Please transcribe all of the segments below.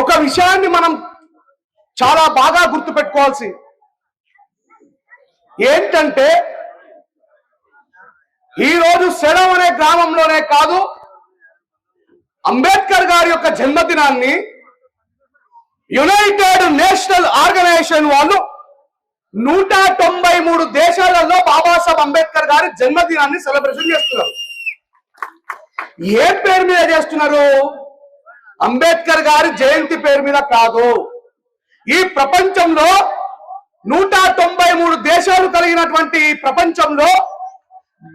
ఒక విషయాన్ని మనం చాలా బాగా గుర్తుపెట్టుకోవాల్సి ఏంటంటే ఈరోజు సెలవు అనే గ్రామంలోనే కాదు అంబేద్కర్ గారి యొక్క జన్మదినాన్ని యునైటెడ్ నేషనల్ ఆర్గనైజేషన్ వాళ్ళు నూట తొంభై మూడు దేశాలలో బాబాసాహెబ్ అంబేద్కర్ గారి జన్మదినాన్ని సెలబ్రేషన్ చేస్తున్నారు. ఏ పేరు మీద చేస్తున్నారు? అంబేద్కర్ గారి జయంతి పేరు మీద కాదు. ఈ ప్రపంచంలో నూట తొంభై మూడు దేశాలు కలిగినటువంటి ప్రపంచంలో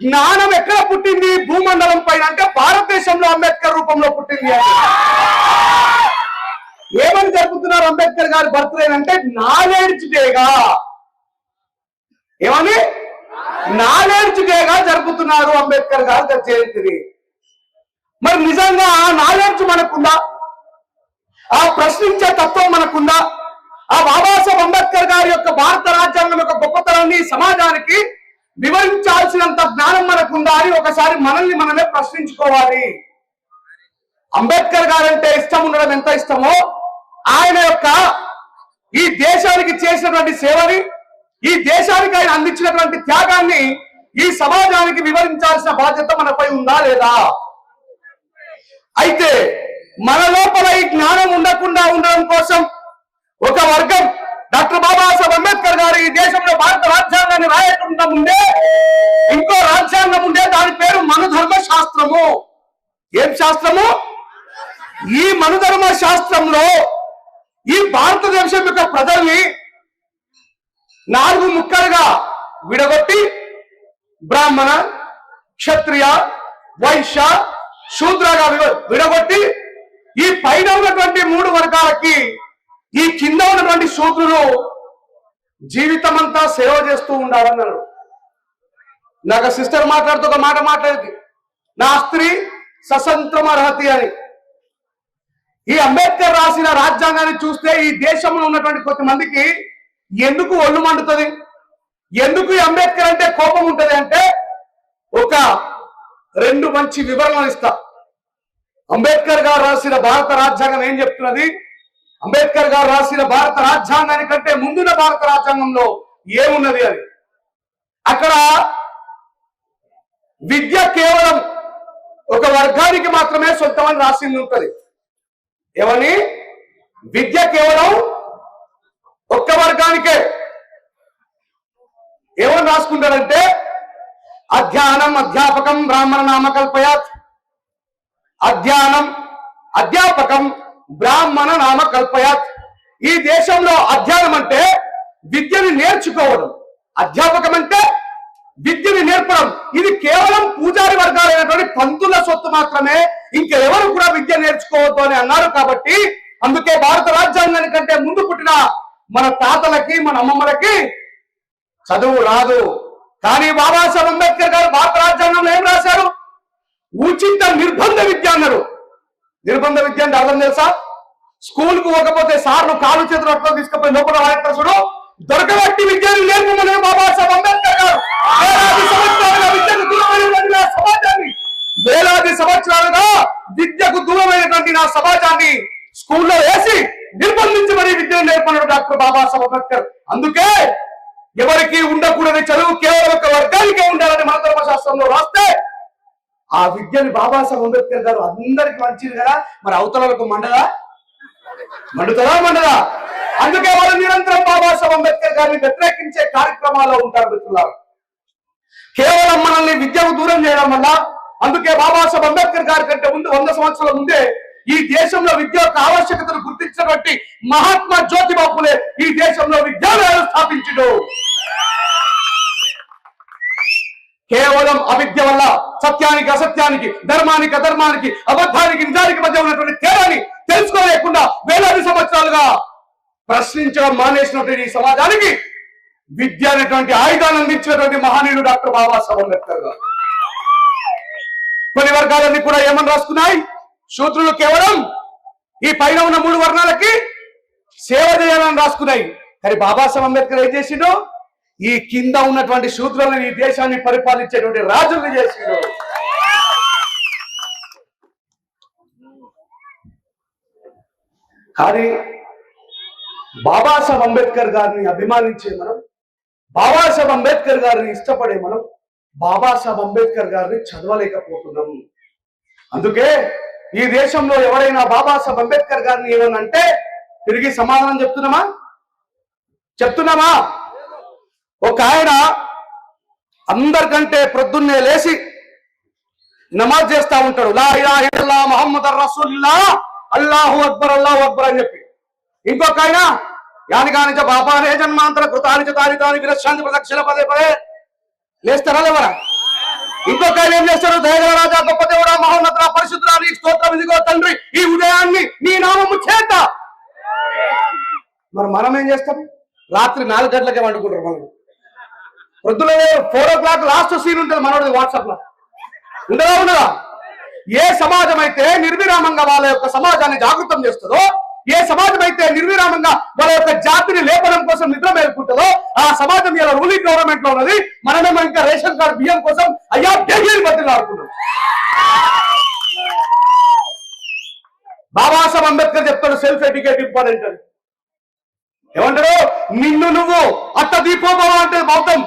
జ్ఞానం ఎక్కడ పుట్టింది? భూమండలం పైన అంటే భారతదేశంలో అంబేద్కర్ రూపంలో పుట్టింది ఏమని జరుపుతున్నారు అంబేద్కర్ గారి బర్త్డే అంటే నాలెడ్జ్ డేగా. ఏమని? నాలెడ్జ్ డేగా జరుపుతున్నారు అంబేద్కర్ గారి జయంతిని. మరి నిజంగా ఆ నాలెడ్జ్ మనకుందా? ఆ ప్రశ్నించే తత్వం మనకుందా? ఆ బాబాసాహెబ్ అంబేద్కర్ గారి యొక్క భారత రాజ్యాంగం యొక్క గొప్పతనాన్ని సమాజానికి వివరించాల్సినంత జ్ఞానం మనకుందా అని ఒకసారి మనల్ని మనమే ప్రశ్నించుకోవాలి. అంబేద్కర్ గారంటే ఇష్టం ఉండడం ఎంత ఇష్టమో ఆయన యొక్క ఈ దేశానికి చేసినటువంటి సేవని ఈ దేశానికి ఆయన అందించినటువంటి త్యాగాన్ని ఈ సమాజానికి వివరించాల్సిన బాధ్యత మనపై ఉందా లేదా? అయితే మన లోపల ఈ జ్ఞానం ఉండకుండా ఉండడం కోసం ఒక వర్గం డాక్టర్ బాబాసాహెబ్ అంబేద్కర్ గారు ఈ దేశంలో భారత రాజ్యాంగాన్ని రాయకుండా ముందే ఇంకో రాజ్యాంగం ఉండే దాని పేరు మనుధర్మ శాస్త్రము ఏం శాస్త్రము? ఈ మనుధర్మ శాస్త్రంలో ఈ భారతదేశం యొక్క ప్రజల్ని నాలుగు ముక్కలుగా విడగొట్టి బ్రాహ్మణ క్షత్రియ వైశ్య శూద్రగా విడ- విడగొట్టి ఈ పైన ఉన్నటువంటి మూడు వర్గాలకి ఈ కింద ఉన్నటువంటి శూద్రులు జీవితం అంతా సేవ చేస్తూ ఉండాలన్నారు. నాకు సిస్టర్ మాట్లాడుతూ ఒక మాట మాట్లాడింది. నా స్త్రీ సస్వంత్రం అర్హతి అని. ఈ అంబేద్కర్ రాసిన రాజ్యాంగాన్ని చూస్తే ఈ దేశంలో ఉన్నటువంటి కొంతమందికి ఎందుకు ఒళ్ళు మండుతుంది? ఎందుకు ఈ అంబేద్కర్ అంటే కోపం ఉంటది అంటే ఒక రెండు మంచి వివరణలు ఇస్తా. అంబేద్కర్ గారు రాసిన భారత రాజ్యాంగం ఏం చెప్తున్నది? అంబేద్కర్ గారు రాసిన భారత రాజ్యాంగానికంటే ముందున్న భారత రాజ్యాంగంలో ఏమున్నది అని అక్కడ విద్య కేవలం ఒక వర్గానికి మాత్రమే సొంతమని రాసింది ఉంటది. ఏమని? విద్య కేవలం ఒక్క వర్గానికే. ఏమని రాసుకుంటారంటే అధ్యానం అధ్యాపకం బ్రాహ్మణ నామకల్పయాత్ అధ్యానం అధ్యాపకం బ్రాహ్మణ నామ కల్పయాత్ ఈ దేశంలో అధ్యయనం అంటే విద్యను నేర్చుకోవడం. అధ్యాపకం అంటే విద్యని నేర్పడం. ఇది కేవలం పూజారి వర్గాలైనటువంటి పంతుల సొత్తు మాత్రమే. ఇంకెవరు కూడా విద్య నేర్చుకోవద్దు అని అన్నారు కాబట్టి అందుకే భారత రాజ్యాంగాని కంటే ముందు పుట్టిన మన తాతలకి మన అమ్మమ్మలకి చదువు రాదు. కానీ బాబాసాహెబ్ అంబేద్కర్ గారు భారత రాజ్యాంగంలో ఏం రాశారు? ఉచిత నిర్బంధ విద్య అన్నారు. నిర్బంధ విద్య అంటే అర్థం తెలుసా? స్కూల్కు పోకపోతే సార్లు కాలు చేతులు అట్లా తీసుకుపోయి లోపల వాయిస్తారు చూడు. దొరకబట్టి విద్యను నేర్పమని బాబాసాహెబ్ అంబేద్కర్ గారు వేలాది సంవత్సరాలుగా విద్యకు దూరమైనటువంటి నా సమాజాన్ని వేలాది సంవత్సరాలుగా విద్యకు దూరమైనటువంటి నా సమాజాన్ని స్కూల్లో వేసి నిర్బంధించి మరి విద్యను నేర్పన్నాడు డాక్టర్ బాబాసాహెబ్ అంబేద్కర్. అందుకే ఎవరికి ఉండకూడని చదువు కేవలం ఒక వర్గానికే ఉండాలని మన ధర్మశాస్త్రంలో రాస్తే ఆ విద్యని బాబాసాహెబ్ అంబేద్కర్ గారు అందరికి మంచిది కదా? మరి అవతలకు మండదా మండుతుందా మండదా అందుకే వాళ్ళు నిరంతరం బాబాసాహెబ్ అంబేద్కర్ గారిని వ్యతిరేకించే కార్యక్రమాల్లో ఉంటారు మిత్రులారు. కేవలం మనల్ని విద్యకు దూరం చేయడం వల్ల అందుకే బాబాసాహెబ్ అంబేద్కర్ గారి కంటే ముందు వంద సంవత్సరాల ముందే ఈ దేశంలో విద్య యొక్క ఆవశ్యకతను గుర్తించినటువంటి మహాత్మా జ్యోతిబాపులే ఈ దేశంలో విద్యాలయాలు స్థాపించడు. కేవలం అవిద్య వల్ల సత్యానికి అసత్యానికి ధర్మానికి అధర్మానికి అబద్ధానికి నిజానికి మధ్య ఉన్నటువంటి తేడాని తెలుసుకోలేకుండా వేలాది సంవత్సరాలుగా ప్రశ్నించడం మానేసినటువంటి ఈ సమాజానికి విద్య అనేటువంటి ఆయుధాన్ని అందించినటువంటి మహనీయుడు డాక్టర్ బాబాసాహెబ్ అంబేద్కర్ గారు. కొన్ని వర్గాలన్నీ కూడా ఏమని రాసుకున్నాయి శూద్రులు కేవలం ఈ పైన ఉన్న మూడు వర్ణాలకి సేవ చేయాలని రాసుకున్నాయి. కానీ బాబాసాహెబ్ అంబేద్కర్ ఏం చేసిండో? ఈ కింద ఉన్నటువంటి శూద్రులను ఈ దేశాన్ని పరిపాలించేటువంటి రాజుల్ని చేసిండు కానీ బాబాసాహెబ్ అంబేద్కర్ గారిని అభిమానించే మనం బాబాసాహెబ్ అంబేద్కర్ గారిని ఇష్టపడే మనం బాబాసాహెబ్ అంబేద్కర్ గారిని చదవలేకపోతున్నాం. అందుకే ఈ దేశంలో ఎవరైనా బాబాసాహెబ్ అంబేద్కర్ గారిని ఏమన్నా అంటే తిరిగి సమాధానం చెప్తున్నామా? చెప్తున్నామా? ఒక ఆయన అందరికంటే ప్రొద్దున్నే లేచి నమాజ్ చేస్తా ఉంటాడు. లా ఇలాహ ఇల్లల్లాహ్ ముహమ్మద్ అల్లాహు అక్బర్ అల్లాహు అక్బర్ అని చెప్పి. ఇంకొక ఆయన యానికానిచ బాపానే జన్మాంతర కృతానిచ తాని తాని విరశాంతి ప్రదక్షిణ పదే పదే లేస్తారా లేవరా? ఇంకొక ఆయన ఏం చేస్తారు దయగల రాజా గొప్ప దేవుడా మహోన్నత పరిశుద్ధుడా నీ స్తోత్రం. ఇదిగో తండ్రి ఈ ఉదయాన్ని నీ నామము చేత. మరి మనం ఏం చేస్తాం? రాత్రి నాలుగు గంటలకే వండుకుంటారు మనం పొద్దున four o'clock last seen ఉంటుంది మనోడి వాట్సాప్లో. ఉండదా ఉండదా? ఏ సమాజం అయితే నిర్విరామంగా వాళ్ళ యొక్క సమాజాన్ని జాగృతం చేస్తుందో ఏ సమాజం అయితే నిర్విరామంగా వాళ్ళ యొక్క జాతిని లేపడం కోసం నిద్ర మేలుకుంటుందో ఆ సమాజం ఇలా రూలింగ్ గవర్నమెంట్లో ఉన్నది. మనమేమో ఇంకా రేషన్ కార్డు బియ్యం కోసం అయ్యా డైలీ బతులు ఆడుతున్నాం బాబాసాహెబ్ అంబేద్కర్ చెప్తాడు సెల్ఫ్ ఎడ్యుకేట్ ఇంపార్టెంట్ అని. ఏమంటారు? నిన్ను నువ్వు అట్ట దీపోభవం అంటే బౌద్ధం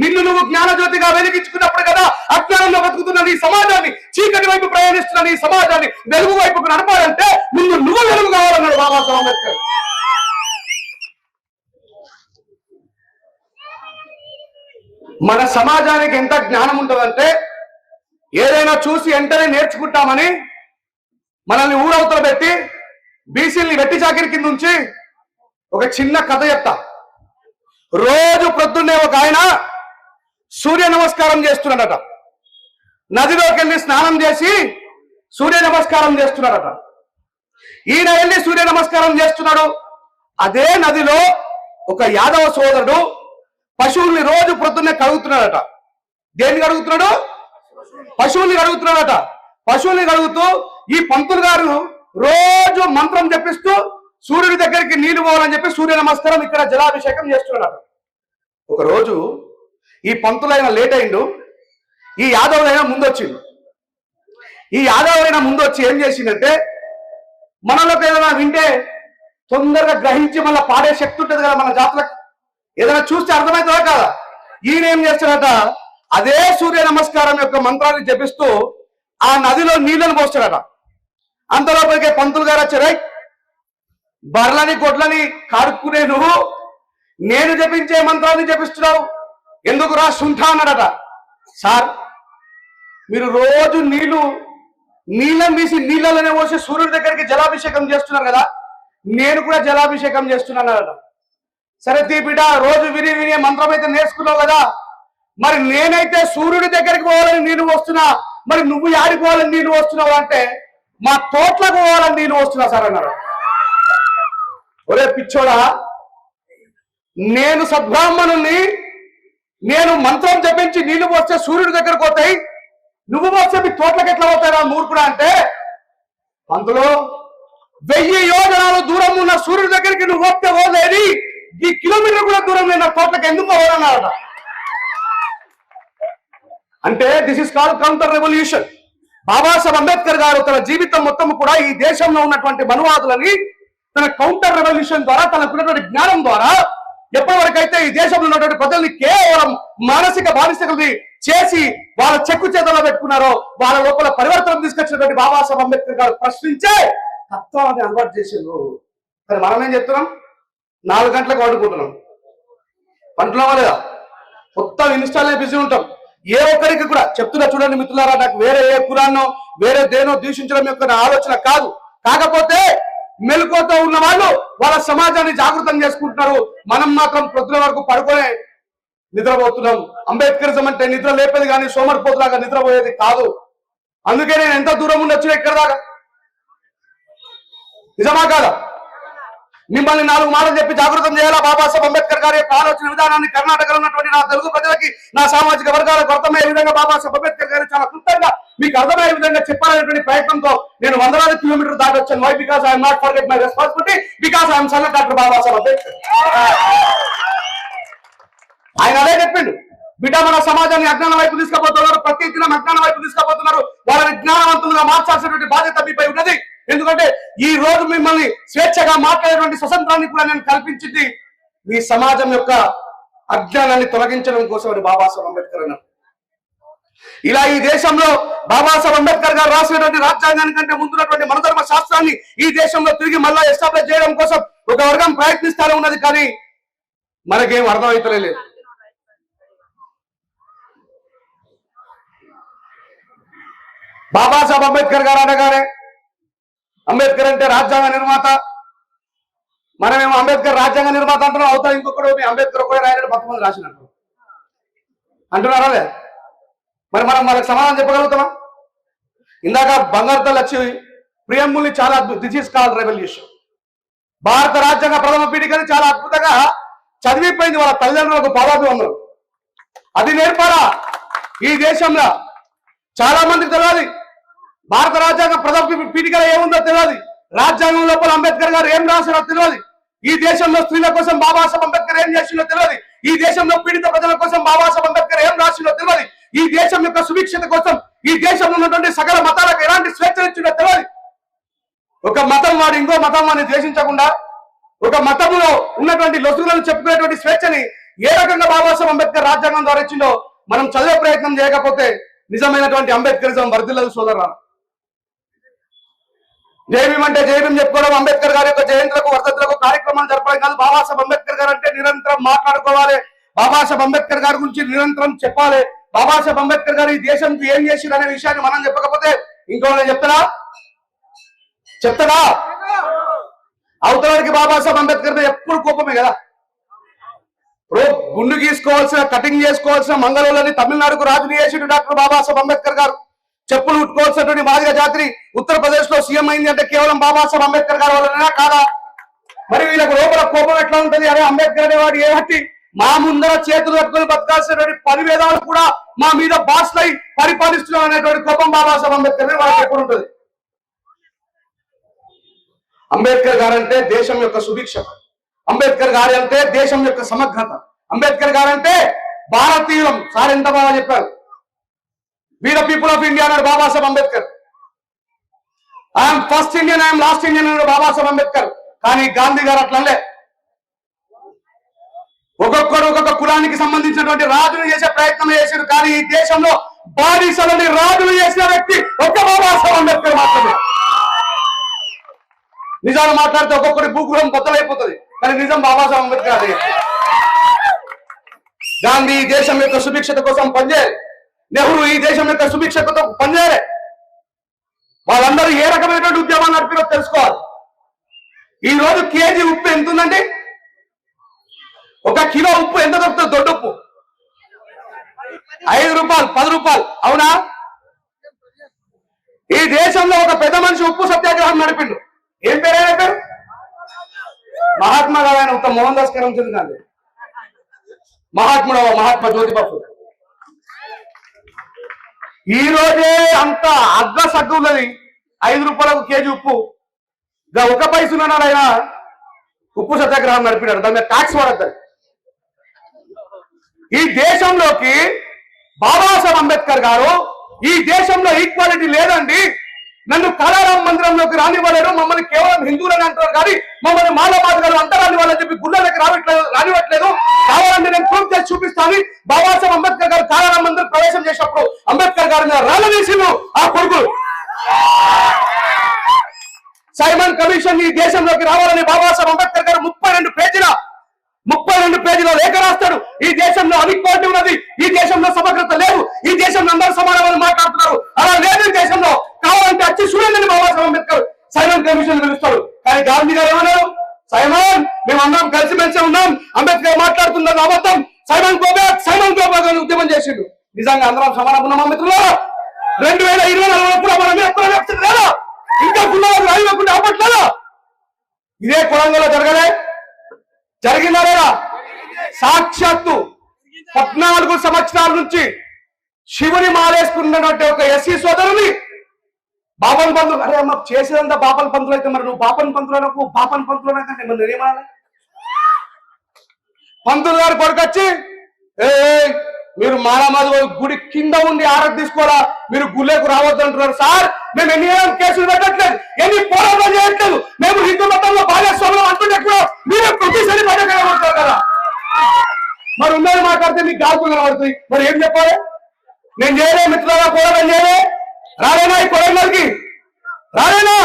నిన్ను నువ్వు జ్ఞానజ్యోతిగా వెలిగించుకున్నప్పుడు కదా అజ్ఞానంలో బతుకుతున్న నీ సమాజాన్ని చీకటి వైపు ప్రయాణిస్తున్న నీ సమాజాన్ని వెలుగు వైపుకు నడపాలంటే ముందు నువ్వు వెలుగు కావాలన్నాడు బాబాసాహెబ్ అంబేద్కర్. మన సమాజానికి ఎంత జ్ఞానం ఉంటుందంటే ఏదైనా చూసి వెంటనే నేర్చుకుంటామని మనల్ని ఊరవతల పెట్టి బీసీల్ని వెట్టి చాకిరి కింద ఉంచి ఒక చిన్న కథ చెప్తా. రోజు ప్రొద్దున్నే ఒక ఆయన సూర్య నమస్కారం చేస్తున్నాడట. నదిలోకి వెళ్ళి స్నానం చేసి సూర్య నమస్కారం చేస్తున్నాడట. ఈయన వెళ్ళి సూర్య నమస్కారం చేస్తున్నాడు. అదే నదిలో ఒక యాదవ సోదరుడు పశువుల్ని రోజు ప్రొద్దున్నే కడుగుతున్నాడట. దేన్ని కడుగుతున్నాడు? పశువుల్ని కడుగుతున్నాడట. పశువుల్ని కడుగుతూ ఈ పంతులు గారు రోజు మంత్రం చెప్పిస్తూ సూర్యుడి దగ్గరికి నీళ్ళు పోవాలని చెప్పి సూర్య నమస్కారం ఇక్కడ జలాభిషేకం చేస్తున్నాడట. ఒక రోజు ఈ పంతులైన లేట్ అయిండు. ఈ యాదవులైనా ముందొచ్చిండు. ఈ యాదవులైనా ముందు వచ్చి ఏం చేసిందంటే మనలోకి ఏదైనా వింటే తొందరగా గ్రహించి మళ్ళీ పాడే శక్తి ఉంటుంది కదా మన జాతులకు ఏదైనా చూస్తే అర్థమవుతుందా కదా? ఈయన ఏం చేస్తాడట అదే సూర్య నమస్కారం యొక్క మంత్రాన్ని జపిస్తూ ఆ నదిలో నీళ్ళను పోస్తాడట అంతలోపలికే పంతులు గారు వచ్చారై బర్లని గొడ్లని కాడుక్కునే నువ్వు. నేను జపించే మంత్రాన్ని జపిస్తున్నావు. ఎందుకు రా సుంఠ అన్నాడట. సార్ మీరు రోజు నీళ్ళు నీళ్ళని వేసి నీళ్ళలోనే పోసి సూర్యుడి దగ్గరికి జలాభిషేకం చేస్తున్నారు కదా నేను కూడా జలాభిషేకం చేస్తున్నానట సరే తీపిట రోజు విని విని మంత్రం అయితే నేర్చుకున్నావు కదా మరి నేనైతే సూర్యుడి దగ్గరికి పోవాలని నేను వస్తున్నా మరి నువ్వు యాడికి పోవాలని నేను వస్తున్నావు అంటే మా తోటలకు పోవాలని నేను వస్తున్నా సార్ అన్నారు ఒరే పిచ్చోడా నేను సద్బ్రాహ్మణుణ్ణి నేను మంత్రం జపించి నీళ్ళు పోస్తే సూర్యుడి దగ్గరకు పోతాయి. నువ్వు పోస్తే మీ తోటలకు ఎట్లా పోతారా మూర్ఖుడా అంటే అందులో వెయ్యి యోజనాలు దూరం ఉన్న సూర్యుడి దగ్గరికి నువ్వు పోతే పోలేని ఈ కిలోమీటర్ కూడా దూరం లేని తోటలకు ఎందుకు పోవాలన్నారట. అంటే this is call counter revolution Babasaheb Ambedkar garu తన జీవితం మొత్తం కూడా ఈ దేశంలో ఉన్నటువంటి మనువాదులని తన కౌంటర్ రెవల్యూషన్ ద్వారా తనకున్నటువంటి జ్ఞానం ద్వారా ఎప్పటి వరకైతే ఈ దేశంలో ఉన్నటువంటి ప్రజల్ని కేవలం మానసిక బానిసకుల్ని చేసి వాళ్ళ చెక్కు చేతల్లో పెట్టుకున్నారో వాళ్ళ లోపల పరివర్తనం తీసుకొచ్చినటువంటి బాబాసాహెబ్ అంబేద్కర్ గారు ప్రశ్నించే తత్వాన్ని అలవాటు చేసిండ్రు. కానీ మనం ఏం చెప్తున్నాం? నాలుగు గంటలకు వండుకుంటున్నాం. పంటలో లేదా మొత్తం ఇన్స్టాల్లో బిజీ ఉంటాం. ఏ ఒక్కరికి కూడా చెప్తున్నా చూడండి మిత్రులారా నాకు వేరే ఏ కురాన్నో వేరే దేనో దూషించడం యొక్క ఆలోచన కాదు. కాకపోతే మెలకువతో ఉన్న వాళ్ళు వాళ్ళ సమాజాన్ని జాగృతం చేసుకుంటున్నారు. మనం మాత్రం ప్రొద్దుల వరకు పడుకునే నిద్రపోతున్నాం. అంబేద్కరిజం అంటే నిద్ర లేపేది కానీ సోమరిపోతులాగా నిద్రపోయేది కాదు. అందుకే నేను ఎంత దూరం ఉండొచ్చు ఎక్కడ దాకా. నిజమా కాదా? మిమ్మల్ని నాలుగు మాటలు చెప్పి జాగృతం చేయాలా? బాబాసాహెబ్ అంబేద్కర్ గారి యొక్క ఆలోచన విధానాన్ని కర్ణాటకలో ఉన్నటువంటి నా తెలుగు ప్రజలకి నా సామాజిక వర్గాలకు అర్థమయ్యే విధంగా బాబాసాహెబ్ అంబేద్కర్ గారు చాలా క్లుప్తంగా మీకు అర్థమయ్యే విధంగా చెప్పాలనేటువంటి ప్రయత్నంతో నేను వందలాది కిలోమీటర్ దాటి వచ్చాను. Why because I'm not forget my responsibility because I'm son doctor Babasaheb Ambedkar. ఆయన అదే చెప్పిండు. బిడ్డ మన సమాజాన్ని అజ్ఞానం వైపు తీసుకుపోతున్నారు ప్రతి దినం అజ్ఞానం వైపు తీసుకుపోతున్నారు. వాళ్ళని జ్ఞానవంతులుగా మార్చాల్సినటువంటి బాధ్యత మీపై ఉన్నది. ఎందుకంటే ఈ రోజు మిమ్మల్ని స్వేచ్ఛగా మాట్లాడేటువంటి స్వతంత్రాన్ని కూడా నేను కల్పించింది మీ సమాజం యొక్క అజ్ఞానాన్ని తొలగించడం కోసం అని బాబాసాహెబ్ అంబేద్కర్ అన్నారు. ఇలా ఈ దేశంలో బాబాసాహెబ్ అంబేద్కర్ గారు రాసినటువంటి రాజ్యాంగానికంటే ముందున్నటువంటి మనధర్మ శాస్త్రాన్ని ఈ దేశంలో తిరిగి మళ్ళా ఎస్టాబ్లిష్ చేయడం కోసం ఒక వర్గం ప్రయత్నిస్తానే ఉన్నది కానీ మనకేం అర్థమవుతలేదు బాబాసాహెబ్ అంబేద్కర్ గారు అనగానే అంబేద్కర్ అంటే రాజ్యాంగ నిర్మాత. మనమేమో అంబేద్కర్ రాజ్యాంగ నిర్మాత అంటున్నాం అవుతా ఇంకొకడు మీ అంబేద్కర్ ఒకడే రాయడం పక్క రాసినట్టు. అంటున్నారా మరి మనం వాళ్ళకి సమాధానం చెప్పగలుగుతామా? ఇందాక బంగారుతో వచ్చి ప్రియంబుల్ని చాలా దిస్ ఈస్ కాల్ రెవల్యూషన్. భారత రాజ్యాంగ ప్రథమ పీఠికని చాలా అద్భుతంగా చదివిపోయింది వాళ్ళ తల్లిదండ్రులకు పాదాపి అది నేర్పారా? ఈ దేశంలో చాలా మందికి తెలియాలి. భారత రాజ్యాంగ ప్రథమ పీ- పీఠికలో ఏముందో తెలియదు రాజ్యాంగం లోపల అంబేద్కర్ గారు ఏం రాసినో తెలియదు ఈ దేశంలో స్త్రీల కోసం బాబాసాహెబ్ అంబేద్కర్ ఏం చేసిందో తెలియదు ఈ దేశంలో పీడిత ప్రజల కోసం బాబాసాహెబ్ అంబేద్కర్ ఏం రాసిందో తెలియదు ఈ దేశం యొక్క సుభిక్షత కోసం ఈ దేశంలో ఉన్నటువంటి సకల మతాలకు ఎలాంటి స్వేచ్ఛ ఇచ్చిందో తెలియదు ఒక మతం వాడు ఇంకో మతం వాడిని ద్వేషించకుండా ఒక మతంలో ఉన్నటువంటి లొసుగులను చెప్పుకునేటువంటి స్వేచ్ఛని ఏ రకంగా బాబాసాహెబ్ అంబేద్కర్ రాజ్యాంగం ద్వారా ఇచ్చిందో మనం చదివే ప్రయత్నం చేయకపోతే నిజమైనటువంటి అంబేద్కరిజం వర్ధిల్లదు సోదరా జైభీం అంటే జైభీం చెప్పుకోవడం అంబేద్కర్ గారి యొక్క జయంతులకు వర్ధతులకు కార్యక్రమాలు జరపడం కాదు. బాబాసాహెబ్ అంబేద్కర్ గారు అంటే నిరంతరం మాట్లాడుకోవాలి. బాబాసాహెబ్ అంబేద్కర్ గారి గురించి నిరంతరం చెప్పాలి. బాబాసాహెబ్ అంబేద్కర్ గారు ఈ దేశంకి ఏం చేసిండు అనే విషయాన్ని మనం చెప్పకపోతే ఇంకోనే చెప్తారా చెప్తారా అవతలకి బాబాసాహెబ్ అంబేద్కర్ మీద ఎప్పుడు కోపమే కదా? గుండు గీసుకోవాల్సిన కటింగ్ చేసుకోవాల్సిన మంగళూరుని తమిళనాడుకు రాజుని చేసిండు డాక్టర్ బాబాసాహెబ్ అంబేద్కర్ గారు. చెప్పులు ఉట్టుకోవాల్సినటువంటి మాదిగ జాతి ఉత్తరప్రదేశ్లో సీఎం అయింది అంటే కేవలం బాబాసాహెబ్ అంబేద్కర్ గారి వల్లనే కాదా? మరి వీళ్ళకు లోపల కోపం ఎట్లా ఉంటది? అరే అంబేద్కర్ అనేవాడు ఏ హట్టి మా ముందర చేతులు కట్టుకొని బతకాల్సినటువంటి పరివేదాలు కూడా మా మీద బాస్లై పరిపాలిస్తున్నాం అనేటువంటి కోపం బాబాసాహెబ్ అంబేద్కర్ వాళ్ళకి ఎప్పుడు ఉంటుంది? అంబేద్కర్ గారంటే దేశం యొక్క సుభిక్షత అంబేద్కర్ గారంటే అంటే దేశం యొక్క సమగ్రత. అంబేద్కర్ గారంటే భారతీయులం. సార్ ఎంత బాగా చెప్పారు? We the people of India అన్నాడు Babasaheb Ambedkar I'm first Indian I'm last Indian అన్నాడు బాబాసాహెబ్ అంబేద్కర్ కానీ గాంధీ గారు అట్లనే ఒక్కొక్కరు ఒక్కొక్క కులానికి సంబంధించినటువంటి రాజులు చేసే ప్రయత్నం చేశారు కానీ ఈ దేశంలో బాధిసలని రాజులు చేసిన వ్యక్తి ఒక్క బాబాసాహెబ్ అంబేద్కర్ మాత్రమే. నిజాలు మాట్లాడితే ఒక్కొక్కరి భూగృహం బద్దలైపోతుంది. కానీ నిజం బాబాసాహెబ్ అంబేద్కర్ అదే. గాంధీ దేశం యొక్క సుభిక్షత కోసం పనిచేయాలి. నెహ్రూ ఈ దేశం యొక్క సుభిక్షతతో పనిచేయలే. వాళ్ళందరూ ఏ రకమైనటువంటి ఉద్యమాలు నడిపినో తెలుసుకోవాలి. ఈ రోజు కేజీ ఉప్పు ఎంత ఉందండి ఒక కిలో ఉప్పు ఎంత దొరుకుతుంది? దొడ్డు ఉప్పు. ఐదు రూపాయలు పది రూపాయలు. అవునా? ఈ దేశంలో ఒక పెద్ద మనిషి ఉప్పు సత్యాగ్రహం నడిపిండు. ఏం పేరు ఆయన పేరు? మహాత్మా గారు ఆయన ఉత్త మోహన్ దాస్ కరం కాదు మహాత్ముడు మహాత్మా జ్యోతిబాబు ఈ రోజే అంత అగ్గ సగ్గు ఉన్నది. ఐదు రూపాయలకు కేజీ ఉప్పు. ఇంకా ఒక పైసున్నాడు ఆయన ఉప్పు సత్యాగ్రహం నడిపినాడు. దాని మీద ట్యాక్స్ పడద్దు ఈ దేశంలోకి బాబాసాహెబ్ అంబేద్కర్ గారు ఈ దేశంలో ఈక్వాలిటీ లేదండి. నన్ను కాలారాం మందిరంలోకి రానివ్వలేరు. మమ్మల్ని కేవలం హిందువులని అంటారు కానీ మమ్మల్ని మాలబాద్ అంతరాని వాళ్ళని చెప్పి గుళ్ళకి రావట్లేదు రానివ్వట్లేదు. కావాలంటే నేను ప్రూఫ్ చేసి చూపిస్తాను. బాబాసాహెబ్ అంబేద్కర్ గారు కాలారాం మందిరం ప్రవేశం చేసినప్పుడు అంబేద్కర్ గారు మీద రాళ్ళ ఆ కొడుకులు సైమన్ కమిషన్ ఈ దేశంలోకి రావాలని బాబాసాహెబ్ అంబేద్కర్ గారు ముప్పై రెండు పేజీల ముప్పై రెండు పేజీల లేఖ రాస్తాడు. ఈ దేశంలో అనిక్వాలిటీ ఉన్నది. ఈ దేశంలో సమగ్రత లేదు ఈ దేశంలో అందరూ సమానమని మాట్లాడుతున్నారు అలా లేదు ఈ దేశంలో కావాలంటే వచ్చి చూడండి బాబాసాహెబ్ అంబేద్కర్ సైమన్ కమిషన్ పిలుస్తాడు కానీ గాంధీ గారు ఏమన్నారు సైమన్ మేము అందరం కలిసిమెలిసి ఉన్నాం అంబేద్కర్ మాట్లాడుతున్నారు అబద్ధం. సైమన్ గోబ్యాక్ సైమన్ గోబ్యాక్ అని ఉద్యమం చేసిండు. నిజంగా అందరం సమానం ఉన్నామా మిత్రులు రెండు వేల ఇరవై నాలుగు మనం ఎక్కడ వ్యక్తి లేదా? ఇంకా రాయి లేకుండా ఆపట్లేదా ఇదే కులంలో జరగలే? జరిగిందా లేదా? సాక్షాత్తు పద్నాలుగు సంవత్సరాల నుంచి శివుని మాలేసుకున్నటువంటి ఒక ఎస్సీ సోదరుని బాపన్ పంతులు అరే అమ్మ చేసేదంతా బాపన్ పంతులు అయితే మరి నువ్వు బాపన్ పంతులకు బాపన్ పంతులు కంటే మరి నేనేమనాలి పంతులు గారు కొడుకొచ్చి ఏ మీరు మారామాది గుడి కింద ఉండి ఆరోగ్య తీసుకోరా? మీరు గుళ్ళకు రావద్దు అంటున్నారు. సార్ మేము ఎన్ని కేసులు పెట్టట్లేదు. ఎన్ని పోరాటాలు చేయట్లేదు. మేము హిందూ మతంలో భాగస్వామ్యం అంటుంటే కూడా మీరు ప్రతిసారి పడగలబడతారు కదా. మరి ఉన్నది మాట్లాడితే మీకు గాల్పు కనబడుతుంది. మరి ఏం చెప్పాలి? నేను చేయలే మిత్రులారా పోరాటం చేయలే. రాలేనా ఈ కొడంగల్కి రాలేనా?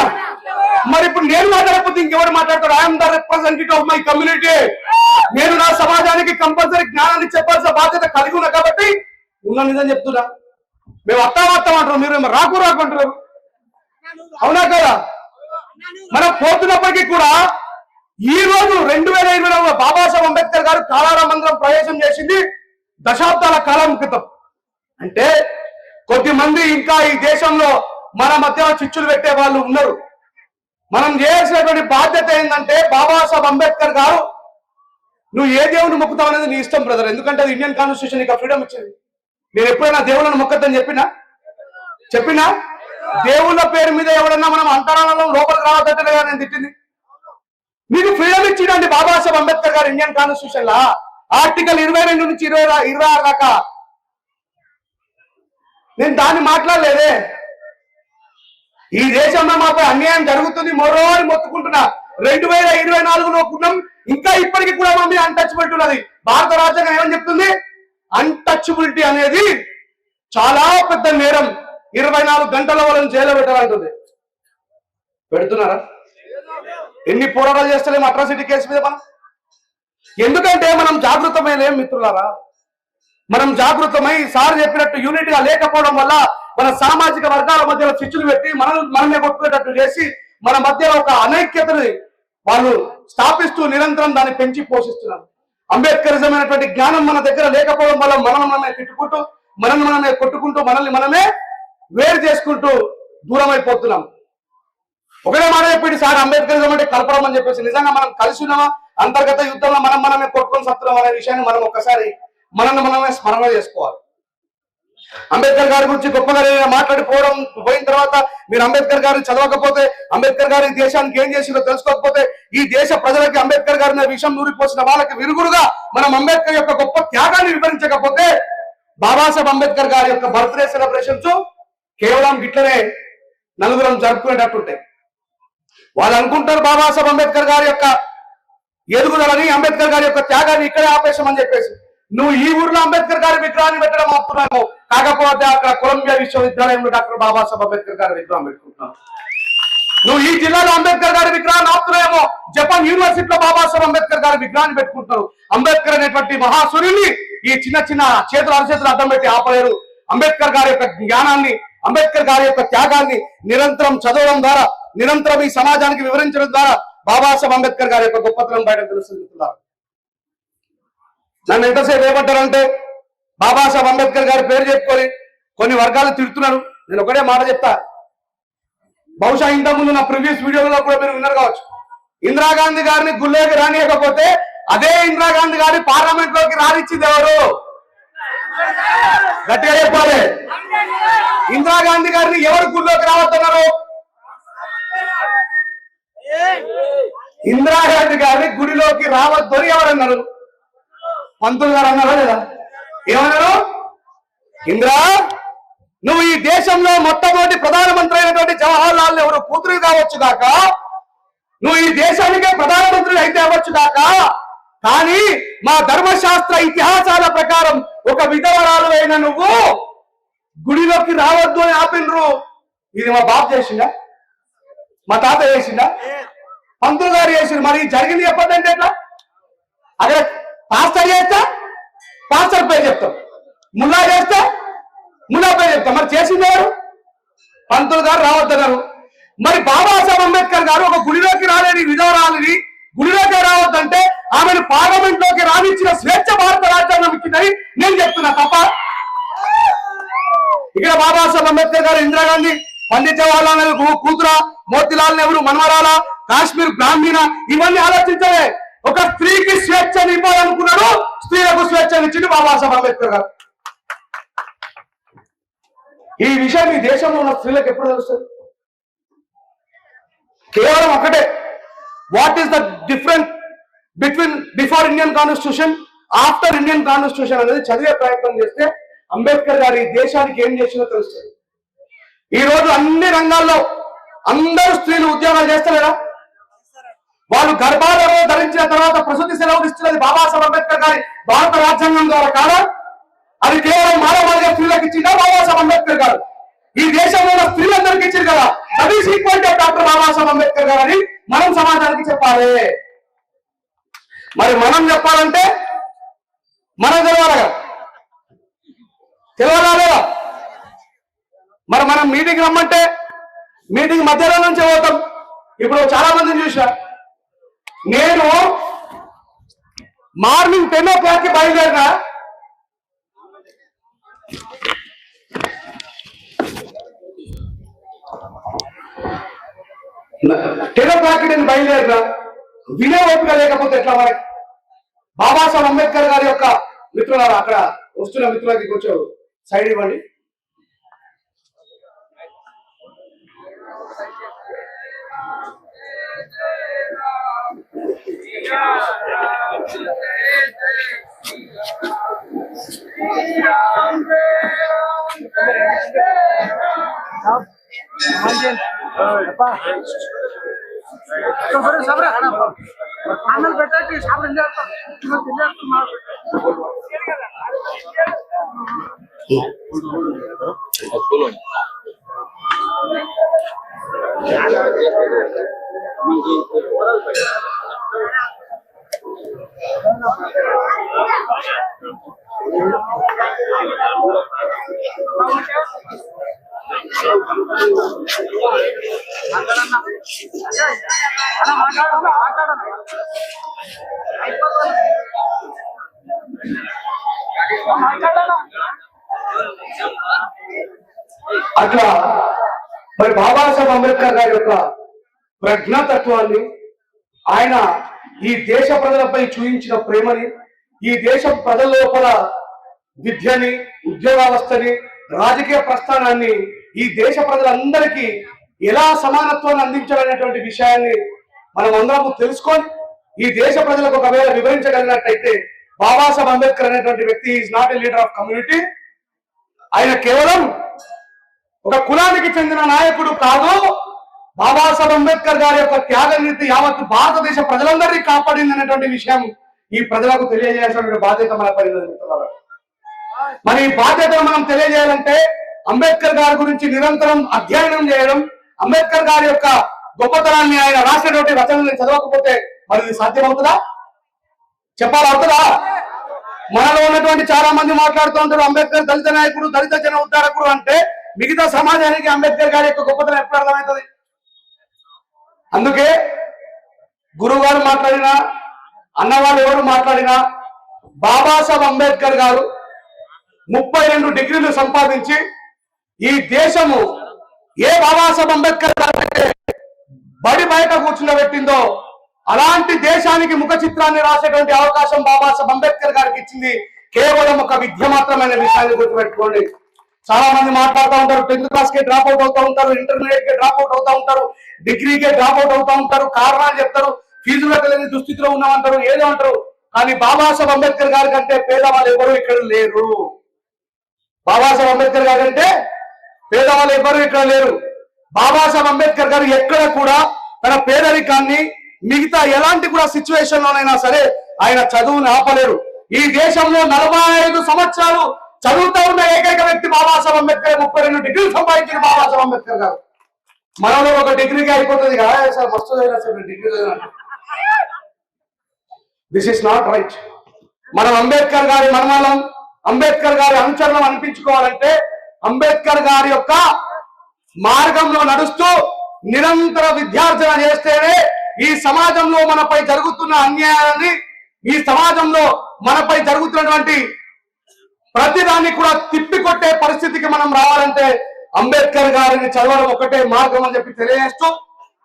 మరి ఇప్పుడు నేను మాట్లాడకపోతే ఇంకెవరు మాట్లాడతారు I'm the representative of my community నేను నా సమాజానికి కంపల్సరీ జ్ఞానాన్ని చెప్పాల్సిన బాధ్యత కలిగి ఉన్నా కాబట్టి ఉన్న నిజం చెప్తున్నా. మేము వస్తాం వస్తాం అంటారు మీరు ఏమో రాకు రాకు అంటారు అవునా కదా? మనం పోతున్నప్పటికీ కూడా ఈ రోజు రెండు వేల ఇరవై నాలుగులో బాబాసాహెబ్ అంబేద్కర్ గారు కాలారా మందిరం ప్రవేశం చేసింది దశాబ్దాల కాలం క్రితం. అంటే కొద్ది మంది ఇంకా ఈ దేశంలో మన మధ్య చిచ్చులు పెట్టే వాళ్ళు ఉన్నారు. మనం చేయాల్సినటువంటి బాధ్యత ఏంటంటే బాబాసాహెబ్ అంబేద్కర్ గారు నువ్వు ఏ దేవుని మొక్కుతావు అనేది నీ ఇష్టం బ్రదర్ ఎందుకంటే అది ఇండియన్ కాన్స్టిట్యూషన్ నీకు ఫ్రీడమ్ ఇచ్చింది. నేను ఎప్పుడైనా దేవుళ్ళని మొక్కద్దని చెప్పినా? చెప్పినా? దేవుళ్ళ పేరు మీద ఎవడన్నా మనం అంతరాలలో లోపలికి రావద్దంటే లేదా నేను తిట్టింది. నీకు ఫ్రీడమ్ ఇచ్చిండండి బాబాసాహెబ్ అంబేద్కర్ గారు ఇండియన్ కాన్స్టిట్యూషన్ లా. ఆర్టికల్ ఇరవై రెండు నుంచి ఇరవై ఇరవై ఆరు దాకా. నేను దాన్ని మాట్లాడలేదే. ఈ దేశంలో మాపై అన్యాయం జరుగుతుంది. మరో అని మొత్తుకుంటున్నా రెండు వేల ఇరవై నాలుగులో కున్నాం ఇంకా ఇప్పటికీ కూడా మమ్మీ అన్టచబిలిటీ ఉన్నది. భారత రాజ్యాంగం ఏమని చెప్తుంది? అన్టచబిలిటీ అనేది చాలా పెద్ద నేరం. ఇరవై నాలుగు గంటల వాళ్ళని జైలు పెట్టాలంటుంది. పెడుతున్నారా? ఎన్ని పోరాటాలు చేస్తలేము అట్రాసిటీ కేసు మీద మనం? ఎందుకంటే మనం జాగృతమైన మిత్రులారా? మనం జాగృతమై సార్ చెప్పినట్టు యూనిట్గా లేకపోవడం వల్ల మన సామాజిక వర్గాల మధ్యలో చిచ్చులు పెట్టి మనం మనమే కొట్టుకునేటట్టు చేసి మన మధ్యలో ఒక అనైక్యతని వాళ్ళు స్థాపిస్తూ నిరంతరం దాన్ని పెంచి పోషిస్తున్నారు. అంబేద్కరిజమైనటువంటి జ్ఞానం మన దగ్గర లేకపోవడం వల్ల మనం మనమే తిట్టుకుంటూ మనల్ని మనమే కొట్టుకుంటూ మనల్ని మనమే వేరు చేసుకుంటూ దూరం అయిపోతున్నాం ఒకటే మాట చెప్పింది సార్ అంబేద్కరిజం అంటే కలపడం అని చెప్పేసి. నిజంగా మనం కలిసి ఉన్నామా? అంతర్గత యుద్ధంలో మనం మనమే కొట్టుకొని సత్తున్నాం అనే విషయాన్ని మనం ఒక్కసారి మనల్ని మనమే స్మరణ చేసుకోవాలి. అంబేద్కర్ గారి గురించి గొప్పగా నేను మాట్లాడిపోవడం పోయిన తర్వాత మీరు అంబేద్కర్ గారిని చదవకపోతే అంబేద్కర్ గారి దేశానికి ఏం చేసిందో తెలుసుకోకపోతే ఈ దేశ ప్రజలకి అంబేద్కర్ గారి విషయం నూరిపోసిన వాళ్ళకి విరుగురుగా మనం అంబేద్కర్ యొక్క గొప్ప త్యాగాన్ని వివరించకపోతే బాబాసాహెబ్ అంబేద్కర్ గారి యొక్క బర్త్డే సెలబ్రేషన్స్ కేవలం గిట్లనే నలుగురం జరుపుకునేటట్టుంటాయి. వాళ్ళు అనుకుంటారు బాబాసాహెబ్ అంబేద్కర్ గారి యొక్క ఎదుగుదలని అంబేద్కర్ గారి యొక్క త్యాగాన్ని ఇక్కడే ఆపేశామని చెప్పేసి. నువ్వు ఈ ఊర్లో అంబేద్కర్ గారి విగ్రహాన్ని పెట్టడం ఆపుతున్నావు. కాకపోతే అక్కడ కొలంబియా విశ్వవిద్యాలయంలో డాక్టర్ బాబాసాహెబ్ అంబేద్కర్ గారి విగ్రహం పెట్టుకుంటున్నావు. నువ్వు ఈ జిల్లాలో అంబేద్కర్ గారి విగ్రహాన్ని ఆపుతున్నాయేమో జపాన్ యూనివర్సిటీలో బాబాసాహెబ్ అంబేద్కర్ గారి విగ్రహాన్ని పెట్టుకుంటున్నారు. అంబేద్కర్ అనేటువంటి మహాసురుని ఈ చిన్న చిన్న చేతులు అరచేతులు అర్థం పెట్టి ఆపలేరు. అంబేద్కర్ గారి యొక్క జ్ఞానాన్ని అంబేద్కర్ గారి యొక్క త్యాగాన్ని నిరంతరం చదవడం ద్వారా నిరంతరం ఈ సమాజానికి వివరించడం ద్వారా బాబాసాహెబ్ అంబేద్కర్ గారి యొక్క గొప్పతనం బయట తెలుస్తున్నారు నన్ను ఎంతసేపు ఏమంటారంటే బాబాసాహెబ్ అంబేద్కర్ గారి పేరు చెప్పుకొని కొన్ని వర్గాలు తిడుతున్నారు. నేను ఒకటే మాట చెప్తా. బహుశా ఇంతకుముందు ముందు నా ప్రీవియస్ వీడియోలో కూడా మీరు విన్నారు కావచ్చు. ఇందిరాగాంధీ గారిని గుళ్ళోకి రానియకపోతే అదే ఇందిరాగాంధీ గారిని పార్లమెంట్లోకి రానిచ్చింది ఎవరు? గట్టిగా చెప్పాలి. ఇందిరాగాంధీ గారిని ఎవరు గుళ్ళోకి రావద్దన్నారు? ఇందిరాగాంధీ గారిని గుడిలోకి రావద్దు అని ఎవరన్నారు? పంతులు గారు అన్నారా లేదా? ఏమన్నారు ఇందిరా నువ్వు ఈ దేశంలో మొట్టమొదటి ప్రధానమంత్రి అయినటువంటి జవహర్ లాల్ నెహ్రూ కూతురు కావచ్చు కాక నువ్వు ఈ దేశానికే ప్రధానమంత్రి అయితే అవ్వచ్చు కాక కానీ మా ధర్మశాస్త్ర ఇతిహాసాల ప్రకారం ఒక విధవరాలు అయిన నువ్వు గుడిలోకి రావద్దు అని ఆపినరు ఇది మా బాబు చేసిందా మా తాత చేసిందా పంతులు గారు చేసిండు మరి జరిగింది చెప్పదంటే ఎట్లా? అక్కడ పాస్టర్ చేస్తే పాస్టర్ పేరు చెప్తాం. ముల్లా చేస్తే ముల్లా పేరు చెప్తాం. మరి చేసింది ఎవరు? పంతులు గారు రావద్దన్నారు మరి బాబాసాహెబ్ అంబేద్కర్ గారు ఒక గుడిలోకి రాలేని విధానాలని గుడిలోకి రావద్దంటే ఆమెను పార్లమెంట్లోకి రానిచ్చిన స్వేచ్ఛ భారత రాజ్యాంగం ఇచ్చిందని నేను చెప్తున్నా తప్ప. ఇక్కడ బాబాసాహెబ్ అంబేద్కర్ గారు ఇందిరాగాంధీ పండిత్ జవహర్లాల్ నెహ్రూ కూతురా మోతిలాల్ నెహ్రూ మనవరాల కాశ్మీర్ బ్రాహ్మీణ ఇవన్నీ ఆలోచించలే. ఒక స్త్రీకి స్వేచ్ఛని ఇవ్వాలనుకున్నాడు స్త్రీలకు స్వేచ్ఛను ఇచ్చింది బాబాసాహెబ్ అంబేద్కర్ గారు. ఈ విషయం ఈ దేశంలో ఉన్న స్త్రీలకు ఎప్పుడు తెలుస్తుంది? కేవలం ఒకటే. What is the different between before Indian constitution after Indian constitution అనేది చదివే ప్రయత్నం చేస్తే అంబేద్కర్ గారు ఈ దేశానికి ఏం చేసిందో తెలుస్తుంది. ఈ రోజు అన్ని రంగాల్లో అందరూ స్త్రీలు ఉద్యోగాలు చేస్తలేరా? వాళ్ళు గర్భాలను ధరించిన తర్వాత ప్రసూతి సెలవులు ఇస్తున్నది బాబాసాహెబ్ అంబేద్కర్ గారి భారత రాజ్యాంగం ద్వారా కాదా? అది కేవలం మానవ స్త్రీలకు ఇచ్చిందా బాబాసాహెబ్ అంబేద్కర్ గారు? ఈ దేశంలో ఉన్న స్త్రీలందరికీ ఇచ్చారు కదా? That is equal to doctor Babasaheb Ambedkar garu అని మనం సమాజానికి చెప్పాలి. మరి మనం చెప్పాలంటే మనం తెలవాలి కదా? తెలవాలా మరి మనం మీటింగ్ రమ్మంటే మీటింగ్ మధ్యలో నుంచి పోతాం. ఇప్పుడు చాలా మందిని చూసారు నేను మార్నింగ్ టెన్ ఓ క్లాక్కి బయలుదేరినా? టెన్ ఓ క్లాక్కి నేను బయలుదేరినా? వినే ఓపిక లేకపోతే ఎట్లా మనకి బాబాసాహెబ్ అంబేద్కర్ గారి యొక్క మిత్రులారా అక్కడ వస్తున్న మిత్రులకి కొంచెం సైడ్ ఇవ్వండి. ఆమెను పెట్టండి సాబ్ తినేస్తున్నారు మాట్లాడదు మాట్లాడదు మాట్లాడను అట్లా మరి బాబాసాహెబ్ అంబేద్కర్ గారి యొక్క ప్రజ్ఞాతత్వాన్ని ఆయన ఈ దేశ ప్రజలపై చూపించిన ప్రేమని ఈ దేశ ప్రజల లోపల విద్యని ఉద్యోగావస్థని రాజకీయ ప్రస్థానాన్ని ఈ దేశ ప్రజలందరికీ ఎలా సమానత్వాన్ని అందించాలనేటువంటి విషయాన్ని మనం అందరం తెలుసుకొని ఈ దేశ ప్రజలకు ఒకవేళ వివరించగలిగినట్టయితే బాబాసాహెబ్ అంబేద్కర్ అనేటువంటి వ్యక్తి is not a leader of community. ఆయన కేవలం ఒక కులానికి చెందిన నాయకుడు కాదు బాబాసాహెబ్ అంబేద్కర్ గారి యొక్క త్యాగనీతి యావత్ భారతదేశ ప్రజలందరినీ కాపాడింది అనేటువంటి విషయం ఈ ప్రజలకు తెలియజేయాల్సిన బాధ్యత మన పైన మరి ఈ బాధ్యతను మనం తెలియజేయాలంటే అంబేద్కర్ గారి గురించి నిరంతరం అధ్యయనం చేయడం అంబేద్కర్ గారి యొక్క గొప్పతనాన్ని ఆయన రాసినటువంటి రచనల్ని చదవకపోతే మరి ఇది సాధ్యమవుతుందా? చెప్పాలవుతుందా మనలో ఉన్నటువంటి చాలా మంది మాట్లాడుతూ ఉంటారు అంబేద్కర్ దళిత నాయకుడు దళిత జన ఉద్ధారకుడు అంటే మిగతా సమాజానికి అంబేద్కర్ గారి యొక్క గొప్పతనం ఎప్పుడు అర్థమవుతుంది? అందుకే గురువు మాట్లాడినా అన్నవాడు ఎవరు మాట్లాడినా బాబాసాహెబ్ అంబేద్కర్ గారు ముప్పై రెండు డిగ్రీలు సంపాదించి ఈ దేశము ఏ బాబాసాహెబ్ అంబేద్కర్ గారు అయితే బడి బయట కూర్చుండబెట్టిందో అలాంటి దేశానికి ముఖ చిత్రాన్ని రాసేటువంటి అవకాశం బాబాసాహెబ్ అంబేద్కర్ గారికి ఇచ్చింది కేవలం ఒక విద్య మాత్రమైన విషయాన్ని గుర్తుపెట్టుకోండి. చాలా మంది మాట్లాడుతూ ఉంటారు టెన్త్ క్లాస్కి డ్రాప్ అవుట్ అవుతా ఉంటారు ఇంటర్మీడియట్కి డ్రాప్ అవుట్ అవుతా ఉంటారు డిగ్రీకే డ్రాప్ అవుట్ అవుతా ఉంటారు కారణాలు చెప్తారు ఫీజు కట్టలేని దుస్థితిలో ఉన్నామంటారు ఏదో అంటారు. కానీ బాబాసాహెబ్ అంబేద్కర్ గారి కంటే పేదవాళ్ళు ఎవరు ఇక్కడ లేరు. బాబాసాహెబ్ అంబేద్కర్ గారు అంటే పేదవాళ్ళు ఎవరు ఇక్కడ లేరు. బాబాసాహెబ్ అంబేద్కర్ గారు ఎక్కడ కూడా తన పేదరికాన్ని మిగతా ఎలాంటి కూడా సిచ్యువేషన్ లోనైనా సరే ఆయన చదువుని ఆపలేరు. ఈ దేశంలో నలభై ఐదు సంవత్సరాలు చదువుతూ ఉన్న ఏకైక వ్యక్తి బాబాసాహెబ్ అంబేద్కర్ ముప్పై రెండు డిగ్రీలు సంపాదించిన బాబాసాహెబ్ అంబేద్కర్ గారు. మనలో ఒక డిగ్రీకి అయిపోతుంది కదా సార్ మస్తు చదివినా sir degree this is not right మనం అంబేద్కర్ గారి మనమాలం అంబేద్కర్ గారి అనుచరణం అనిపించుకోవాలంటే అంబేద్కర్ గారి యొక్క మార్గంలో నడుస్తూ నిరంతర విద్యార్జన చేస్తేనే ఈ సమాజంలో మనపై జరుగుతున్న అన్యాయాన్ని ఈ సమాజంలో మనపై జరుగుతున్నటువంటి ప్రతిదాన్ని కూడా తిప్పికొట్టే పరిస్థితికి మనం రావాలంటే అంబేద్కర్ గారిని చదవడం ఒకటే మార్గం అని చెప్పి తెలియజేస్తూ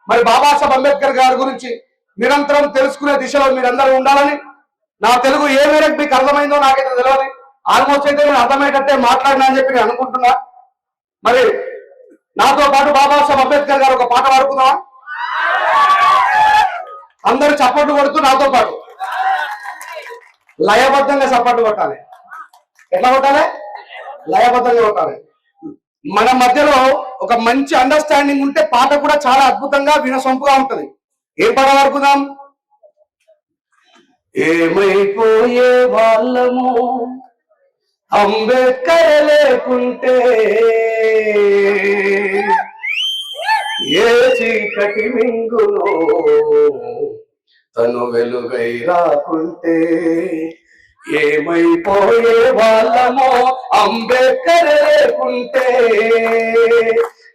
మరి బాబాసాహెబ్ అంబేద్కర్ గారి గురించి నిరంతరం తెలుసుకునే దిశలో మీరందరూ ఉండాలని నా తెలుగు ఏ మేరకు మీకు అర్థమైందో నాకైతే తెలియదు ఆల్మోస్ట్ అయితే నేను అర్థమయ్యేటట్టే మాట్లాడినా అని చెప్పి నేను అనుకుంటున్నా. మరి నాతో పాటు బాబాసాహెబ్ అంబేద్కర్ గారు ఒక పాట పాడుకుందామా? అందరూ చప్పట్లు కొడుతూ నాతో పాటు. లయబద్ధంగా చప్పట్లు కొట్టాలి. ఎట్లా కొట్టాలి? లయబద్ధంగా కొట్టాలి. మన మధ్యలో ఒక మంచి అండర్స్టాండింగ్ ఉంటే పాట కూడా చాలా అద్భుతంగా వినసొంపుగా ఉంటది. ఏం పాట పడుకుందాం ఏమైపోయే వాళ్ళము? అంబేద్కర్ లేకుంటే ఏ చీకటి మింగులో తను వెలుగై రాకుంటే ఏమైపోయే వాళ్ళమో అంబేద్కర్ లేకుంటే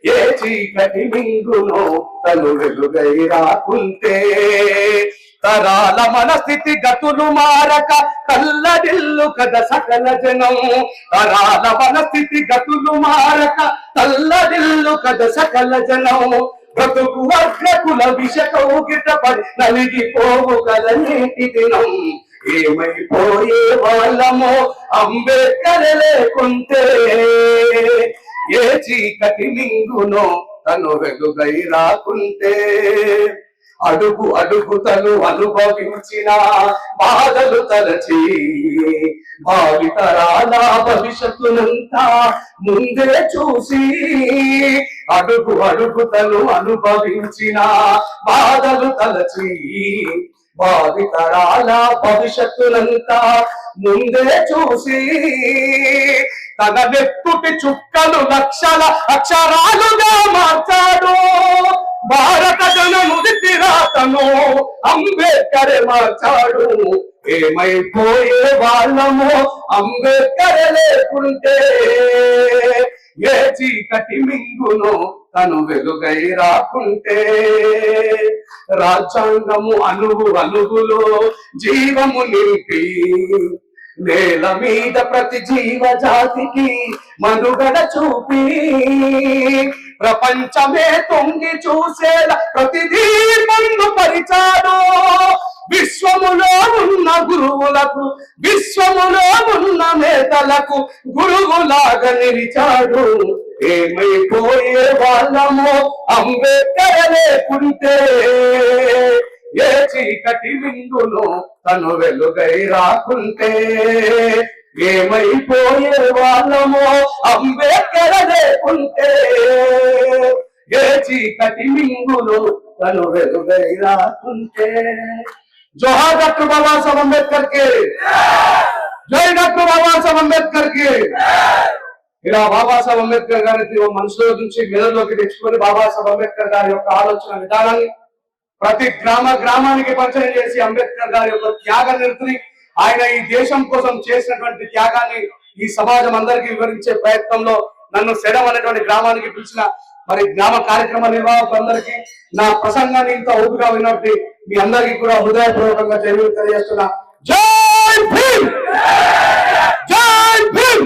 ఏ చీకటి మింగులో తను వెలుగై రాకుంటే? తరాల మన స్థితి గతులు మారక తల్లడిల్లు కద సకల జనం. తరాల మన స్థితి గతులు మారక తల్లడిల్లు కద సకల జనం. బ్రతుకు వర్గకుల విషకవు గిటపడి నలిగిపోవు కల దినం. ఏమైపోయే వాళ్ళమో అంబేద్కర్ లేకుంటే ఏ చీకటి మింగునో తను వెలుగై రాకుంటే. అడుగు అడుగు తను అనుభవించిన బాధలు తలచి భావితరాల భవిష్యత్తునంతా ముందే చూసి అడుగు అడుగు తను అనుభవించిన బాధలు తలచి భావితరాల భవిష్యత్తునంతా ముందే చూసి తన వెప్పుటి చుక్కలు లక్షల అక్షరాలుగా మార్చాడు. భారత జనముది రాతను అంబేద్కర్ మార్చాడు. ఏమైపోయే వాళ్ళము అంబేద్కర్ లేకుంటే ఏ చీకటి మింగును తను వెలుగై రాకుంటే రాజ్యాంగము అనుగు అనువులో జీవము నింపి నేల మీద ప్రతి జీవ జాతికి మనుగడ చూపి ప్రపంచమే తొంగి చూసేలా ప్రతిదీ ముందు పరిచాడు. విశ్వములో ఉన్న గురువులకు విశ్వములో ఉన్న నేతలకు గురువులాగా నిలిచాడు. ఏమైపోయే వాళ్ళము అంబేద్కర్ లేకుంటే ఏ చీకటి విందును తను వెలుగై రాకుంటే. ఏమైపోయే వాళ్ళము అంబేద్కర్ లేకుంటే ఏ చీకటి మింగులు తను వెలుగై రాకుంటే. జోహార్ డాక్టర్ బాబాసాహెబ్ అంబేద్కర్కి జై డాక్టర్ బాబాసాహెబ్ అంబేద్కర్కి ఇలా బాబాసాహెబ్ అంబేద్కర్ గారి మనసులో నుంచి మెదడులోకి తెచ్చుకొని బాబాసాహెబ్ అంబేద్కర్ గారి యొక్క ఆలోచన విధానాన్ని ప్రతి గ్రామ గ్రామానికి పరిచయం చేసి అంబేద్కర్ గారి యొక్క త్యాగ నిరతిని ఆయన ఈ దేశం కోసం చేసినటువంటి త్యాగాన్ని ఈ సమాజం అందరికీ వివరించే ప్రయత్నంలో నన్ను సెడం అనేటువంటి గ్రామానికి పిలిచిన మరి గ్రామ కార్యక్రమ నిర్వాహకులందరికీ నా ప్రసంగాన్ని ఇంత ఓపిగా విన్నట్టు మీ అందరికీ కూడా హృదయపూర్వకంగా తెలియజేస్తున్నా. జై భీమ్ జై Bhim